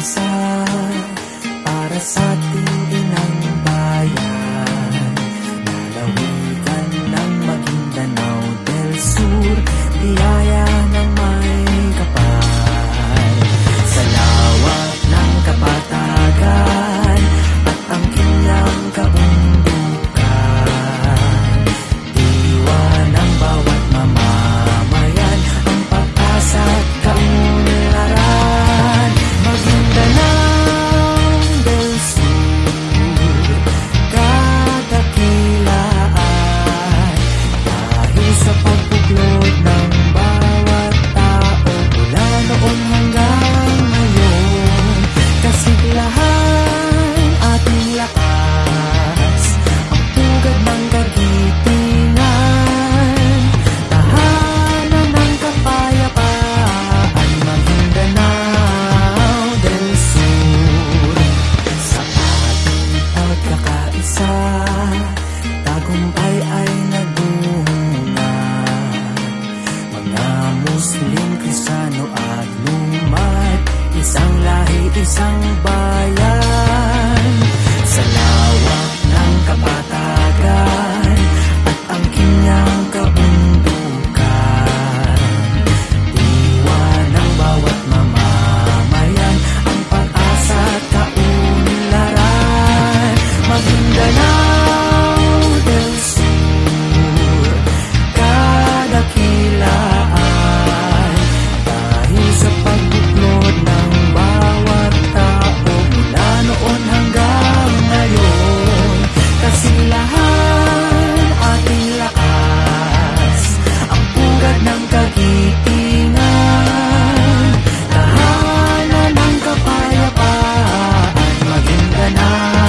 isa para sa Muslim, Krisano at Numat Isang lahi, isang bayan. Sa lawak ng kapatagan At ang kanyang kabundukan Diwa ng bawat mamamayan Ang pag-asa at kaunlaran. Maguindanao na